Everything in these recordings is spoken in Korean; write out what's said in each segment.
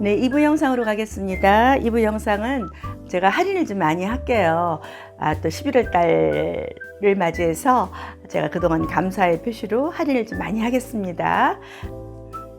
네, 2부 영상으로 가겠습니다. 2부 영상은 제가 할인을 좀 많이 할게요. 아, 또 11월 달을 맞이해서 제가 그동안 감사의 표시로 할인을 좀 많이 하겠습니다.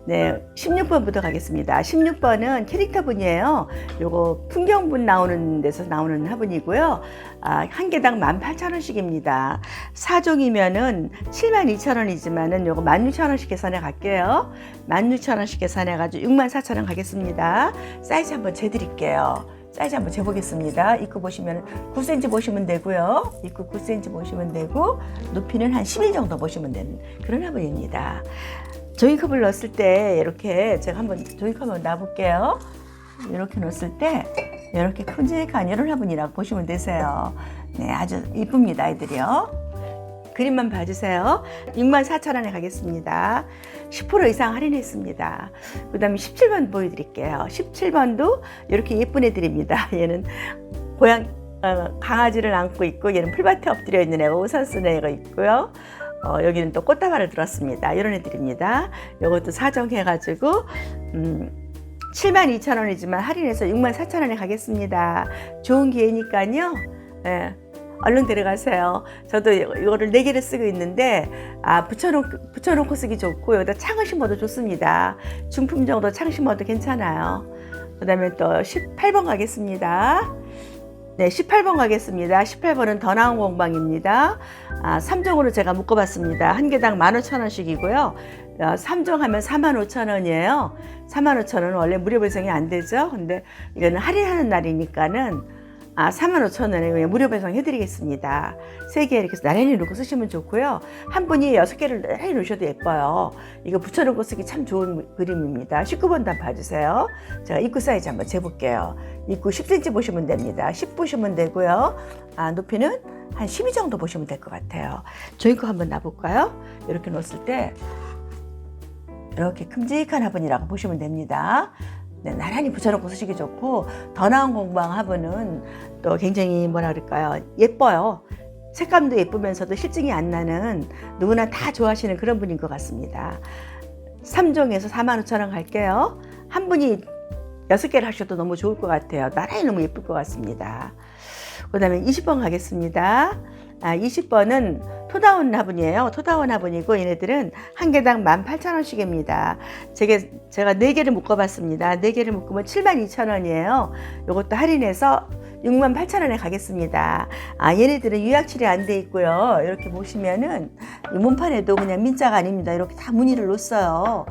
네, 16번부터 가겠습니다. 16번은 캐릭터 분이에요. 요거 풍경분 나오는 데서 나오는 화분이고요. 아, 한 개당 18,000원씩입니다. 4종이면은 72,000원이지만은 요거 16,000원씩 계산해 갈게요. 16,000원씩 계산해 가지고 64,000원 가겠습니다. 사이즈 한번 재 드릴게요. 사이즈 한번 재보겠습니다. 입구 보시면 9cm 보시면 되고요. 입구 9cm 보시면 되고 높이는 한11 정도 보시면 되는 그런 화분입니다. 조이컵을 넣었을 때 이렇게 제가 한번 한번 놔볼게요. 이렇게 넣었을 때 이렇게 큼직한 이런 화분이라고 보시면 되세요. 네, 아주 이쁩니다, 아이들이요. 그림만 봐주세요. 64,000원에 가겠습니다. 10% 이상 할인했습니다. 그 다음에 17번 보여드릴게요. 17번도 이렇게 예쁜 애들입니다. 얘는 고양, 어, 강아지를 안고 있고 얘는 풀밭에 엎드려 있는 애가 우산 쓴 애가 있고요. 어, 여기는 또 꽃다발을 들었습니다. 이런 애들입니다. 이것도 사정해가지고 음, 72,000원이지만 할인해서 64,000원에 가겠습니다. 좋은 기회니까요. 예, 얼른 데려가세요. 저도 이거를 4개를 쓰고 있는데 아, 붙여놓고, 붙여놓고 쓰기 좋고 여기다 창을 심어도 좋습니다. 중품 정도 창 심어도 괜찮아요. 그 다음에 또 18번 가겠습니다. 네, 18번 가겠습니다. 18번은 더 나은 공방입니다. 아, 3종으로 제가 묶어봤습니다. 한 개당 15,000원씩이고요. 어, 3종 하면 45,000원이에요. 45,000원은 원래 무료 배송이 안 되죠. 근데 이거는 할인하는 날이니까는 아, 45,000원에 그냥 무료 배송 해드리겠습니다. 세 개 이렇게 나란히 놓고 쓰시면 좋고요. 한 분이 여섯 개를 나란히 놓으셔도 예뻐요. 이거 붙여놓고 쓰기 참 좋은 그림입니다. 19번 단 봐주세요. 제가 입구 사이즈 한번 재볼게요. 입구 10cm 보시면 됩니다. 10 보시면 되고요. 아, 높이는 한 12 정도 보시면 될 것 같아요. 저희 거 한번 놔볼까요? 이렇게 놓았을 때 이렇게 큼직한 화분이라고 보시면 됩니다. 네, 나란히 붙여놓고 쓰시기 좋고 더 나은 공방 화분은 또 굉장히 뭐라 그럴까요? 예뻐요. 색감도 예쁘면서도 실증이 안 나는 누구나 다 좋아하시는 그런 분인 것 같습니다. 3종에서 45,000원 갈게요. 한 분이 6개를 하셔도 너무 좋을 것 같아요. 나란히 너무 예쁠 것 같습니다. 그 다음에 20번 가겠습니다. 아, 20번은 토다운 화분이에요. 토다운 화분이고 얘네들은 한 개당 18,000원씩입니다. 제가, 제가 4개를 묶어봤습니다. 4개를 묶으면 72,000원이에요. 이것도 할인해서 68,000원에 가겠습니다. 아, 얘네들은 유약칠이 안 돼 있고요. 이렇게 보시면은 이 몸판에도 그냥 민자가 아닙니다. 이렇게 다 무늬를 놓았어요.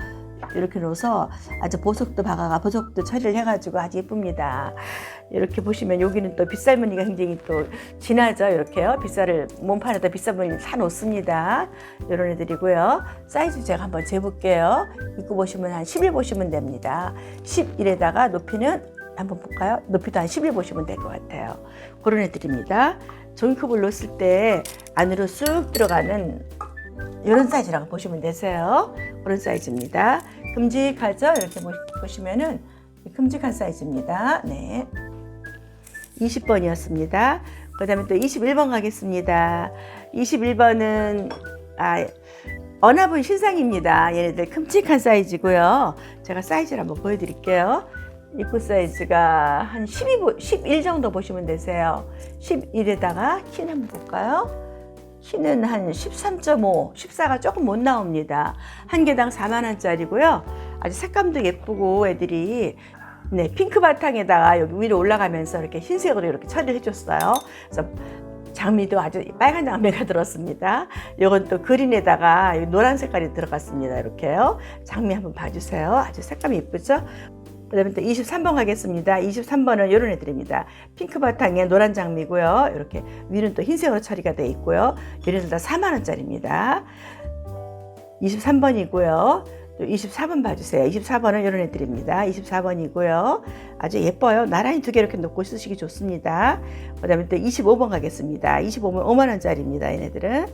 이렇게 넣어서 아주 보석도 박아가 보석도 처리를 해가지고 아주 예쁩니다. 이렇게 보시면 여기는 또 빗살 무늬가 굉장히 또 진하죠. 이렇게요. 빗살을 몸판에다 빗살 무늬 다 놓습니다. 이런 애들이고요. 사이즈 제가 한번 재볼게요. 입고 보시면 한11 보시면 됩니다. 11에다가 높이는 한번 볼까요? 높이도 한11 보시면 될 것 같아요. 그런 애들입니다. 종이컵을 넣었을 때 안으로 쑥 들어가는 이런 사이즈라고 보시면 되세요. 그런 사이즈입니다. 큼직하죠? 이렇게 보시면은 큼직한 사이즈입니다. 네. 20번이었습니다. 그 다음에 또 21번 가겠습니다. 21번은, 아, 언합은 신상입니다. 얘네들 큼직한 사이즈고요. 제가 사이즈를 한번 보여드릴게요. 입구 사이즈가 한 12, 11 정도 보시면 되세요. 11에다가 키는 한번 볼까요? 키는 한 13.5, 14가 조금 못 나옵니다. 한 개당 4만 원짜리고요. 아주 색감도 예쁘고 애들이 네, 핑크 바탕에다가 여기 위로 올라가면서 이렇게 흰색으로 이렇게 처리를 해줬어요. 그래서 장미도 아주 빨간 장미가 들었습니다. 이건 또 그린에다가 노란 색깔이 들어갔습니다. 이렇게요. 장미 한번 봐주세요. 아주 색감이 예쁘죠? 그 다음에 또 23번 가겠습니다. 23번은 이런 애들입니다. 핑크 바탕에 노란 장미고요. 이렇게 위는 또 흰색으로 처리가 되어 있고요. 얘네들 다 4만원짜리입니다. 23번이고요. 또 24번 봐주세요. 24번은 이런 애들입니다. 24번이고요. 아주 예뻐요. 나란히 두 개 이렇게 놓고 쓰시기 좋습니다. 그 다음에 또 25번 가겠습니다. 25번 5만원짜리입니다. 얘네들은.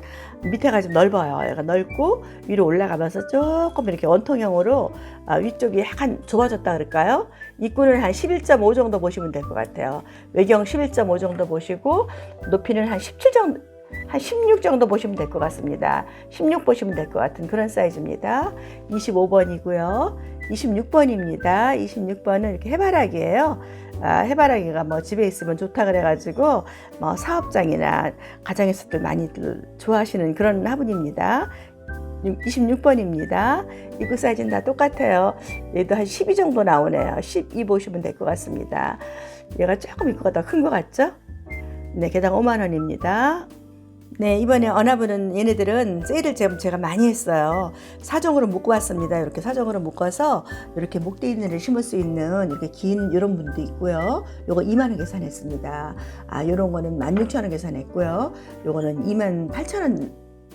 밑에가 좀 넓어요. 얘가 넓고 위로 올라가면서 조금 이렇게 원통형으로 아, 위쪽이 약간 좁아졌다 그럴까요? 입구는 한 11.5 정도 보시면 될 것 같아요. 외경 11.5 정도 보시고 높이는 한 17 정도 한 16 정도 보시면 될 것 같습니다. 16 보시면 될 것 같은 그런 사이즈입니다. 25번이고요. 26번입니다. 26번은 이렇게 해바라기예요. 아, 해바라기가 뭐 집에 있으면 좋다 그래가지고 뭐 사업장이나 가정에서도 많이들 좋아하시는 그런 화분입니다. 26번입니다. 입구 사이즈는 다 똑같아요. 얘도 한 12 정도 나오네요. 12 보시면 될 것 같습니다. 얘가 조금 입구가 더 큰 것 같죠? 네, 개당 5만 원입니다. 네, 이번에 어나브는 얘네들은 세일을 제가 많이 했어요. 사정으로 묶어 왔습니다. 이렇게 사정으로 묶어서 이렇게 목대인을 심을 수 있는 이렇게 긴 이런 분도 있고요. 요거 2만 원 계산했습니다. 아, 요런 거는 16,000원 계산했고요. 요거는 2만 8,000원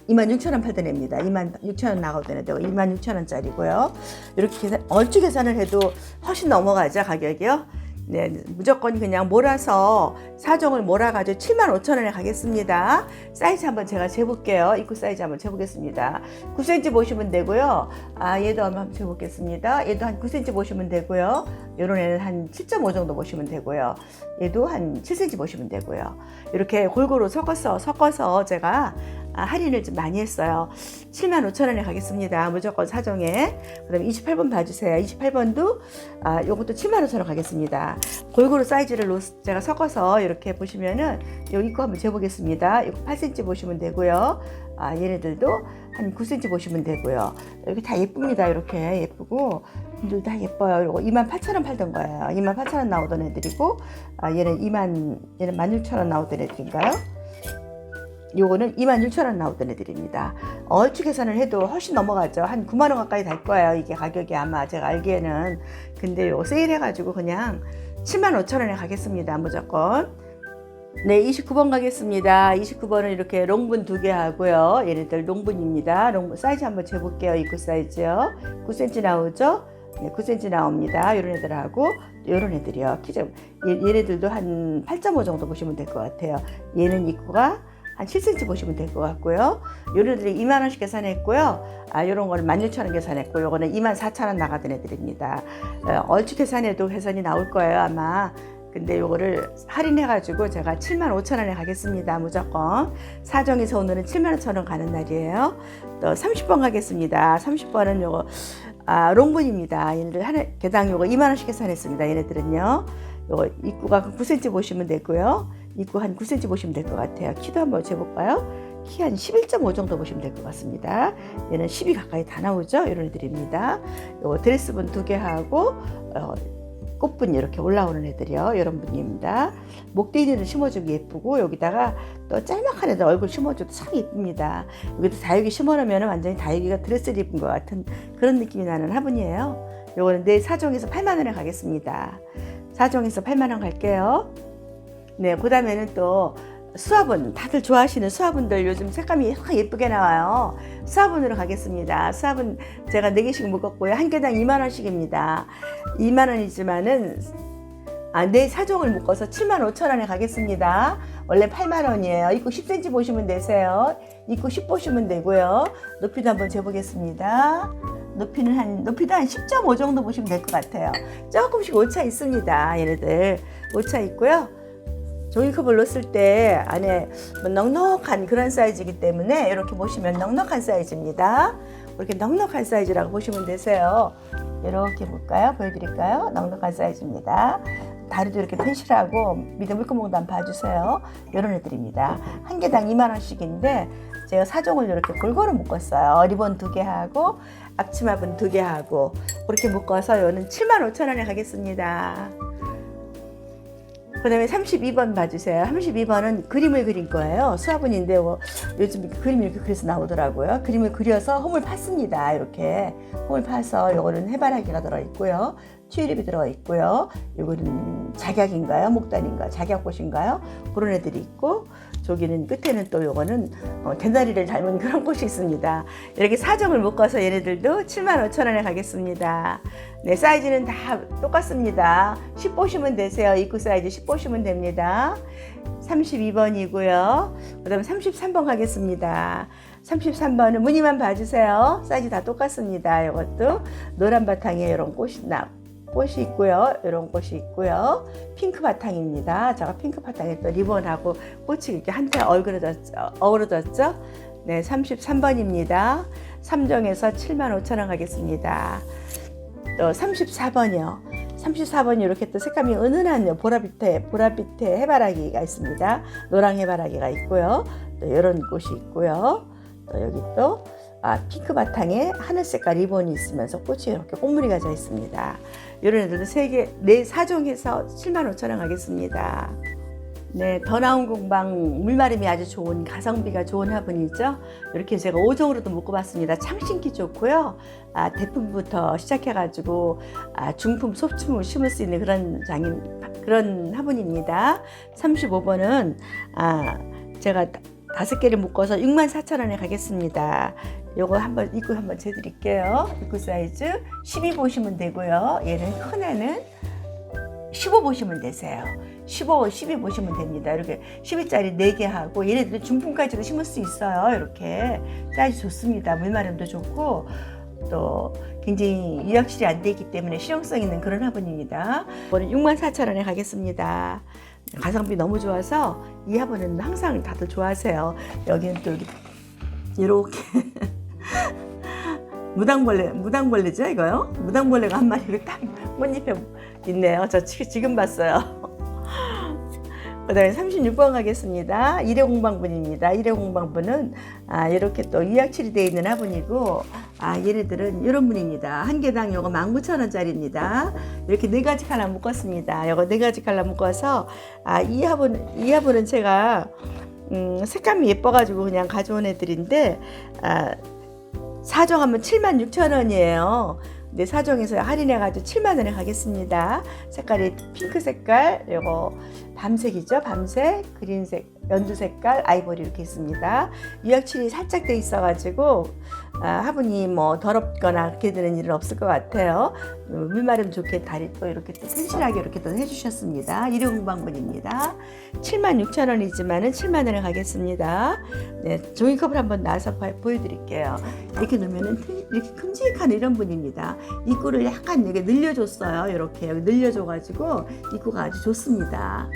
2만 6천 원 팔던 애입니다. 2만 6천 원 나가던 애도 2만 6천 원짜리고요. 이렇게 계산, 얼추 계산을 해도 훨씬 넘어가죠 가격이요. 네, 무조건 그냥 몰아서 사정을 몰아가지고 7만 5천 원에 가겠습니다. 사이즈 한번 제가 재볼게요. 입구 사이즈 한번 재보겠습니다. 9cm 보시면 되고요. 아, 얘도 한번 재보겠습니다. 얘도 한 9cm 보시면 되고요. 요런 애는 한 7.5 정도 보시면 되고요. 얘도 한 7cm 보시면 되고요. 이렇게 골고루 섞어서 섞어서 제가 아, 할인을 좀 많이 했어요. 7만 5천 원에 가겠습니다. 무조건 사정에. 그 다음에 28번 봐주세요. 28번도, 아, 요것도 7만 5천 원 가겠습니다. 골고루 사이즈를 놓- 제가 섞어서 이렇게 보시면은, 요 입구 한번 재보겠습니다. 이거 8cm 보시면 되고요. 아, 얘네들도 한 9cm 보시면 되고요. 이렇게 다 예쁩니다. 이렇게 예쁘고. 분들 다 예뻐요. 이거 2만 8천 원 팔던 거예요. 2만 8천 원 나오던 애들이고, 아, 얘는 2만, 얘는 1만 6천 원 나오던 애들인가요? 요거는 26,000원 나오던 애들입니다. 얼추 계산을 해도 훨씬 넘어가죠. 한 9만원 가까이 될 거예요. 이게 가격이 아마 제가 알기에는. 근데 요 세일해가지고 그냥 7만 5천원에 가겠습니다. 무조건. 네, 29번 가겠습니다. 29번은 이렇게 롱분 두 개 하고요. 얘네들 롱분입니다. 롱분 사이즈 한번 재볼게요. 입구 사이즈요. 9cm 나오죠? 네, 9cm 나옵니다. 이런 애들하고 이런 애들이요. 키 좀 얘네들도 한 8.5 정도 보시면 될 것 같아요. 얘는 입구가 한 7cm 보시면 될 것 같고요. 요런들이 2만 원씩 계산했고요. 아, 요런 거는 16,000원 계산했고 요거는 2만 4천원 나가던 애들입니다. 어, 얼추 계산해도 계산이 나올 거예요, 아마. 근데 요거를 할인해가지고 제가 7만 5천 원에 가겠습니다. 무조건. 사정에서 오늘은 7만 5천 원 가는 날이에요. 또 30번 가겠습니다. 30번은 요거, 아, 롱분입니다. 얘네들 하나, 개당 요거 2만 원씩 계산했습니다. 얘네들은요. 요거 입구가 9cm 보시면 되고요. 입구 한 9cm 보시면 될 것 같아요. 키도 한번 재볼까요? 키 한 11.5 정도 보시면 될 것 같습니다. 얘는 10이 가까이 다 나오죠? 이런 애들입니다. 요거 드레스분 두 개 하고, 어, 꽃분 이렇게 올라오는 애들이요. 이런 분입니다. 목대리를 심어주기 예쁘고 여기다가 또 짤막한 애들 얼굴 심어줘도 참 예쁩니다. 여기도 다육이 심어놓으면 완전히 다육이가 드레스를 입은 것 같은 그런 느낌이 나는 화분이에요. 요거는 내 사정에서 8만 원에 가겠습니다. 사정에서 8만 원 갈게요. 네, 그 다음에는 또 수화분 다들 좋아하시는 수화분들 요즘 색감이 확 예쁘게 나와요. 수화분으로 가겠습니다. 수화분 제가 4개씩 묶었고요. 한 개당 2만 원씩입니다. 2만 원이지만은 아, 내 사종을 묶어서 7만 5천 원에 가겠습니다. 원래 8만 원이에요. 입구 10cm 보시면 되세요. 입구 10 보시면 되고요. 높이도 한번 재보겠습니다. 높이는 한 높이도 한 10.5 정도 보시면 될 것 같아요. 조금씩 오차 있습니다. 얘네들 오차 있고요. 종이컵을 넣었을 때 안에 뭐 넉넉한 그런 사이즈이기 때문에 이렇게 보시면 넉넉한 사이즈입니다. 이렇게 넉넉한 사이즈라고 보시면 되세요. 이렇게 볼까요? 보여드릴까요? 넉넉한 사이즈입니다. 다리도 이렇게 튼실하고 밑에 물구멍도 한번 봐주세요. 이런 애들입니다. 한 개당 2만 원씩인데 제가 사종을 이렇게 골고루 묶었어요. 리본 두 개 하고 앞치마분 두 개 하고 그렇게 묶어서 이거는 7만 5천 원에 가겠습니다. 그 다음에 32번 봐주세요. 32번은 그림을 그린 거예요. 수화분인데 뭐 요즘 그림이 이렇게 그려서 나오더라고요. 그림을 그려서 홈을 팠습니다. 이렇게 홈을 파서 요거는 해바라기가 들어있고요. 튤립이 들어있고요. 요거는 작약인가요? 목단인가요? 작약꽃인가요? 그런 애들이 있고 저기는 끝에는 또 요거는 어, 대나리를 닮은 그런 꽃이 있습니다. 이렇게 사정을 묶어서 얘네들도 7만 5천 원에 가겠습니다. 네, 사이즈는 다 똑같습니다. 10 보시면 되세요. 입구 사이즈 10 보시면 됩니다. 32번이고요. 그 다음에 33번 가겠습니다. 33번은 무늬만 봐주세요. 사이즈 다 똑같습니다. 이것도 노란 바탕에 이런 꽃이 나, 꽃이 있고요. 이런 꽃이 있고요. 핑크 바탕입니다. 제가 핑크 바탕에 또 리본하고 꽃이 이렇게 한테 어우러졌죠. 어우러졌죠? 네, 33번입니다. 3정에서 7만 5천 원 가겠습니다. 또 34번이요. 34번이 이렇게 또 색감이 은은한 보라빛에 보라빛의 해바라기가 있습니다. 노랑 해바라기가 있고요. 또 이런 곳이 있고요. 또 여기 또 아, 핑크 바탕에 하늘 색깔 리본이 있으면서 꽃이 이렇게 꽃무늬 가 져 있습니다. 이런 애들도 세 개, 네 사종해서 7만 5천 원 하겠습니다. 네, 더 나온 공방 물마름이 아주 좋은 가성비가 좋은 화분이죠. 이렇게 제가 5종으로도 묶어봤습니다. 창신기 좋고요. 아, 대품부터 시작해가지고 아, 중품, 소품을 심을 수 있는 그런 장인 그런 화분입니다. 35번은 아, 제가 다- 다섯 개를 묶어서 6만 4천 원에 가겠습니다. 요거 한번 입구 한번 재드릴게요. 입구 사이즈 12 보시면 되고요. 얘는 큰 애는 15 보시면 되세요. 15, 12 보시면 됩니다. 이렇게 12짜리 4개 하고 얘네들은 중품까지도 심을 수 있어요. 이렇게 사이즈 좋습니다. 물마름도 좋고 또 굉장히 유약실이 안 돼 있기 때문에 실용성 있는 그런 화분입니다. 이거는 6만 4천 원에 가겠습니다. 가성비 너무 좋아서 이 화분은 항상 다들 좋아하세요. 여기는 또 이렇게 무당벌레 무당벌레죠 이거요? 무당벌레가 한 마리가 딱 꽃잎에 있네요. 저 지- 지금 봤어요. 그다음에 36번 가겠습니다. 일회 공방분입니다. 일회 공방분은 아, 이렇게 또 이약칠이 되어 있는 화분이고 아, 얘네들은 이런 분입니다. 한 개당 요거 19,000원짜리입니다. 이렇게 네 가지 칼라 묶었습니다. 요거 네 가지 칼라 묶어서 아, 이 화분 이 화분은 제가 음, 색감이 예뻐가지고 그냥 가져온 애들인데 아, 사정하면 76,000원이에요. 근데 사정에서 할인해가지고 7만 원에 가겠습니다. 색깔이 핑크 색깔, 요거 밤색이죠. 밤색, 그린색, 연두 색깔, 아이보리 이렇게 있습니다. 유약칠이 살짝 돼 있어가지고 아, 화분이 뭐 더럽거나 그렇게 되는 일은 없을 것 같아요. 음, 물마름 좋게 다리 또 이렇게 또 튼실하게 이렇게 또 해주셨습니다. 일회공방분입니다. 7만 6천 원이지만은 7만 원에 가겠습니다. 네, 종이컵을 한번 봐- 보여드릴게요. 이렇게 놓으면은 튼- 이렇게 큼직한 이런 분입니다. 입구를 약간 여기 늘려줬어요. 이렇게 늘려줘가지고 입구가 아주 좋습니다.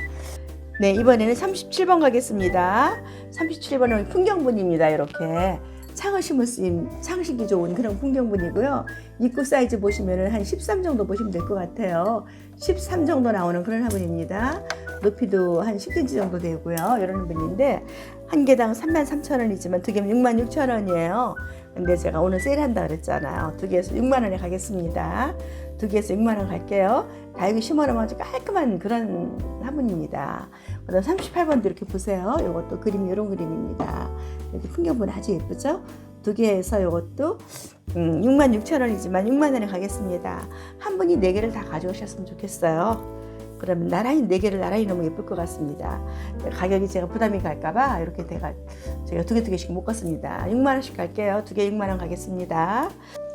네, 이번에는 37번 가겠습니다. 37번은 풍경분입니다. 이렇게 창을 심을 수 있는 창식이 좋은 그런 풍경분이고요. 입구 사이즈 보시면은 한 13 정도 보시면 될 것 같아요. 13 정도 나오는 그런 화분입니다. 높이도 한 10cm 정도 되고요. 이런 분인데 한 개당 33,000원이지만 두 개면 66,000원이에요. 근데 제가 오늘 세일한다 그랬잖아요. 두 개에서 6만 원에 가겠습니다. 두 개에서 6만 원 갈게요. 다육이 심어놓으면 아주 깔끔한 그런 화분입니다. 그다음 38번도 이렇게 보세요. 이것도 그림이 이런 그림입니다. 이렇게 풍경분 아주 예쁘죠? 두 개에서 이것도 음, 6만 6천 원이지만 6만 원에 가겠습니다. 한 분이 네 개를 다 가져오셨으면 좋겠어요. 그러면 나란히 네 개를 나란히 너무 예쁠 것 같습니다. 가격이 제가 부담이 갈까봐 이렇게 제가 제가 두 개 두 개씩 묶었습니다. 6만 원씩 갈게요. 두 개 6만 원 가겠습니다.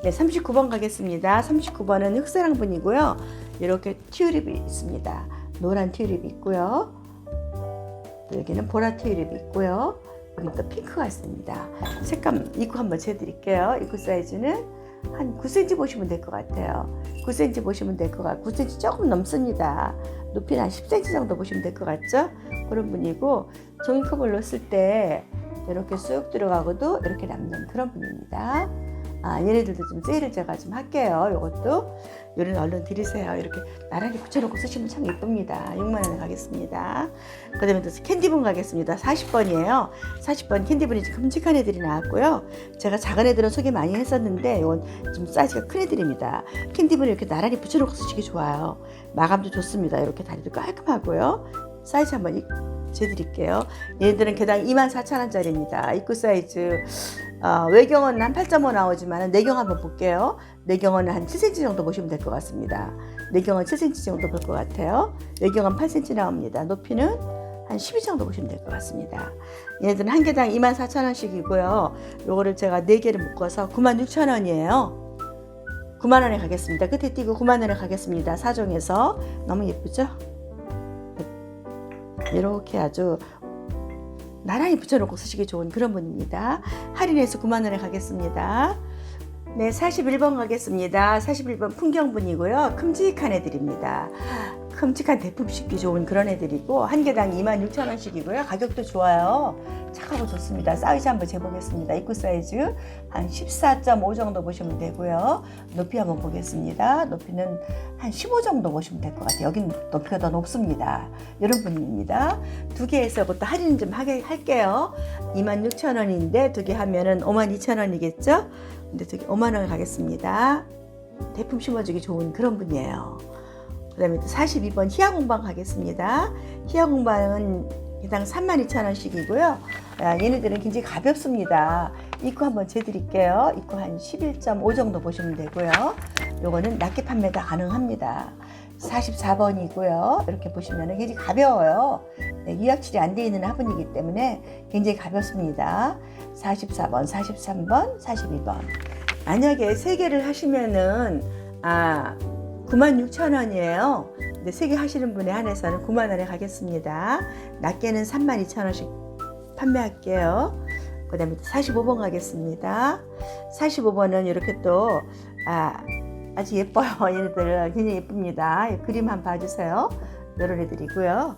네, 39번 가겠습니다. 39번은 흑사랑 분이고요. 이렇게 튤립이 있습니다. 노란 튤립이 있고요. 또 여기는 보라 튤립이 있고요. 여기 또 핑크가 있습니다. 색감 입구 한번 재드릴게요. 입구 사이즈는 한 9cm 보시면 될 것 같아요. 9cm 보시면 될 것 같고 9cm 조금 넘습니다. 높이는 한 10cm 정도 보시면 될 것 같죠? 그런 분이고 종이컵을 넣었을 때 이렇게 쑥 들어가고도 이렇게 남는 그런 분입니다. 아, 얘네들도 좀 세일을 제가 좀 할게요. 이것도 요런 얼른 드리세요. 이렇게 나란히 붙여놓고 쓰시면 참 예쁩니다. 6만 원에 가겠습니다. 그 다음에 또 캔디분 가겠습니다. 40번이에요. 40번 캔디분이 지금 큼직한 애들이 나왔고요. 제가 작은 애들은 소개 많이 했었는데 이건 좀 사이즈가 큰 애들입니다. 캔디분 이렇게 나란히 붙여놓고 쓰시기 좋아요. 마감도 좋습니다. 이렇게 다리도 깔끔하고요. 사이즈 한번 이- 재드릴게요. 얘네들은 개당 24,000원짜리입니다. 입구 사이즈 어, 외경은 한 8.5 나오지만 내경 한번 볼게요. 내경은 한 7cm 정도 보시면 될 것 같습니다. 내경은 7cm 정도 볼 것 같아요. 외경은 8cm 나옵니다. 높이는 한 12 정도 보시면 될 것 같습니다. 얘네들은 한 개당 24,000원씩이고요. 요거를 제가 4개를 묶어서 96,000원이에요. 9만 원에 가겠습니다. 끝에 띄고 9만 원에 가겠습니다. 사종에서 너무 예쁘죠? 이렇게 아주 나란히 붙여놓고 쓰시기 좋은 그런 분입니다. 할인해서 9만 원에 가겠습니다. 네, 41번 가겠습니다. 41번 풍경분이고요. 큼직한 애들입니다. 큼직한 대품 씹기 좋은 그런 애들이고 한 개당 26,000원씩이고요. 가격도 좋아요. 착하고 좋습니다. 사이즈 한번 재보겠습니다. 입구 사이즈 한 14.5 정도 보시면 되고요. 높이 한번 보겠습니다. 높이는 한 15 정도 보시면 될 것 같아요. 여긴 높이가 더 높습니다. 이런 분입니다. 두 개에서부터 할인 좀 하게 할게요. 26,000원인데 두 개 하면은 52,000원이겠죠? 근데 두개 5만 원 가겠습니다. 대품 심어주기 좋은 그런 분이에요. 그 다음에 또 42번 희야공방 가겠습니다. 희야공방은 개당 32,000원씩이고요. 아, 얘네들은 굉장히 가볍습니다. 입구 한번 재드릴게요. 입구 한 11.5 정도 보시면 되고요. 요거는 낱개 판매가 가능합니다. 44번이고요. 이렇게 보시면 굉장히 가벼워요. 네, 유약칠이 안 되어 있는 화분이기 때문에 굉장히 가볍습니다. 44번, 43번, 42번. 만약에 세 개를 하시면은 아 96,000원이에요. 근데 세개 하시는 분에 한해서는 9만 원에 가겠습니다. 낱개는 32,000원씩 판매할게요. 그 다음에 45번 가겠습니다. 45번은 이렇게 또, 아, 아주 예뻐요. 얘네들 굉장히 예쁩니다. 이 그림 한번 봐주세요. 이런 애들이고요.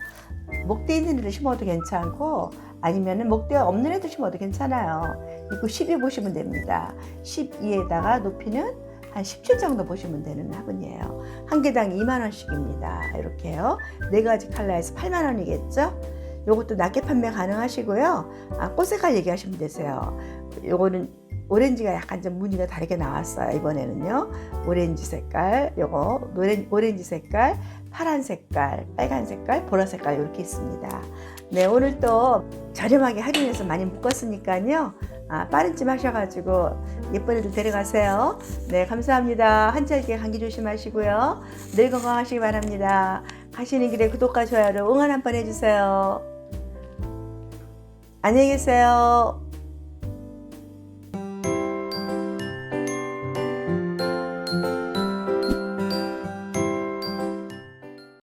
목대 있는 애들 심어도 괜찮고, 아니면은 목대 없는 애들 심어도 괜찮아요. 이거 12 보시면 됩니다. 12에다가 높이는 한17 정도 보시면 되는 화분이에요. 한 개당 2만 원씩입니다. 이렇게요. 네 가지 컬러에서 8만 원이겠죠? 요것도 낱개 판매 가능하시고요. 아, 꽃 색깔 얘기하시면 되세요. 요거는 오렌지가 약간 좀 무늬가 다르게 나왔어요. 이번에는요. 오렌지 색깔, 요거 오렌, 오렌지 색깔, 파란 색깔, 빨간 색깔, 보라 색깔 이렇게 있습니다. 네, 오늘 또 저렴하게 할인해서 많이 묶었으니까요. 아, 빠른 찜 하셔가지고 예쁜 애들 데려가세요. 네, 감사합니다. 한철기에 감기 조심하시고요. 늘 건강하시기 바랍니다. 가시는 길에 구독과 좋아요로 응원 한번 해주세요. 안녕히 계세요.